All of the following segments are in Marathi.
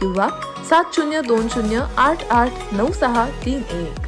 किंवा सात शून्य दोन शून्य आठ आठ नऊ सहा तीन एक.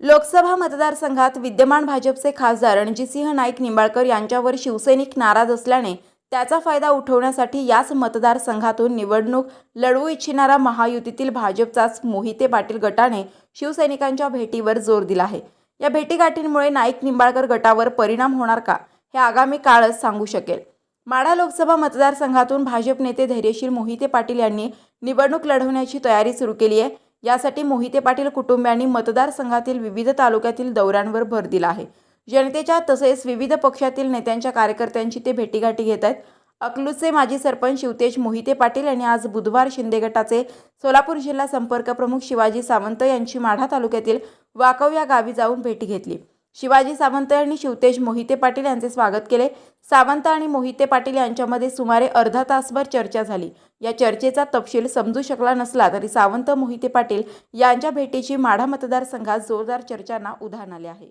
लोकसभा मतदारसंघात विद्यमान भाजपचे खासदार रणजितसिंह नाईक निंबाळकर यांच्यावर शिवसैनिक नाराज असल्याने त्याचा फायदा उठवण्यासाठी याच मतदारसंघातून निवडणूक लढवू इच्छिणारा महायुतीतील भाजपचाच मोहिते पाटील गटाने शिवसैनिकांच्या भेटीवर जोर दिला आहे. या भेटीगाठींमुळे नाईक निंबाळकर गटावर परिणाम होणार का हे आगामी काळच सांगू शकेल. माढा लोकसभा मतदारसंघातून भाजप नेते धैर्यशील मोहिते पाटील यांनी निवडणूक लढवण्याची तयारी सुरू केली आहे. यासाठी मोहिते पाटील कुटुंबियांनी मतदारसंघातील विविध तालुक्यातील दौऱ्यांवर भर दिला आहे. जनतेच्या तसेच विविध पक्षातील नेत्यांच्या कार्यकर्त्यांची ते भेटीगाठी घेत आहेत. अकलूजचे माजी सरपंच शिवतेज मोहिते पाटील यांनी आज बुधवार शिंदे गटाचे सोलापूर जिल्हा संपर्क प्रमुख शिवाजी सावंत यांची माढा तालुक्यातील वाकव या गावी जाऊन भेटी घेतली. शिवाजी सावंत यांनी शिवतेज मोहिते पाटील यांचे स्वागत केले. सावंत आणि मोहिते पाटील यांच्यामध्ये सुमारे अर्धा तासभर चर्चा झाली. या चर्चेचा तपशील समजू शकला नसला तरी सावंत मोहिते पाटील यांच्या भेटीची माढा मतदारसंघात जोरदार चर्चांना उधाण आले आहे.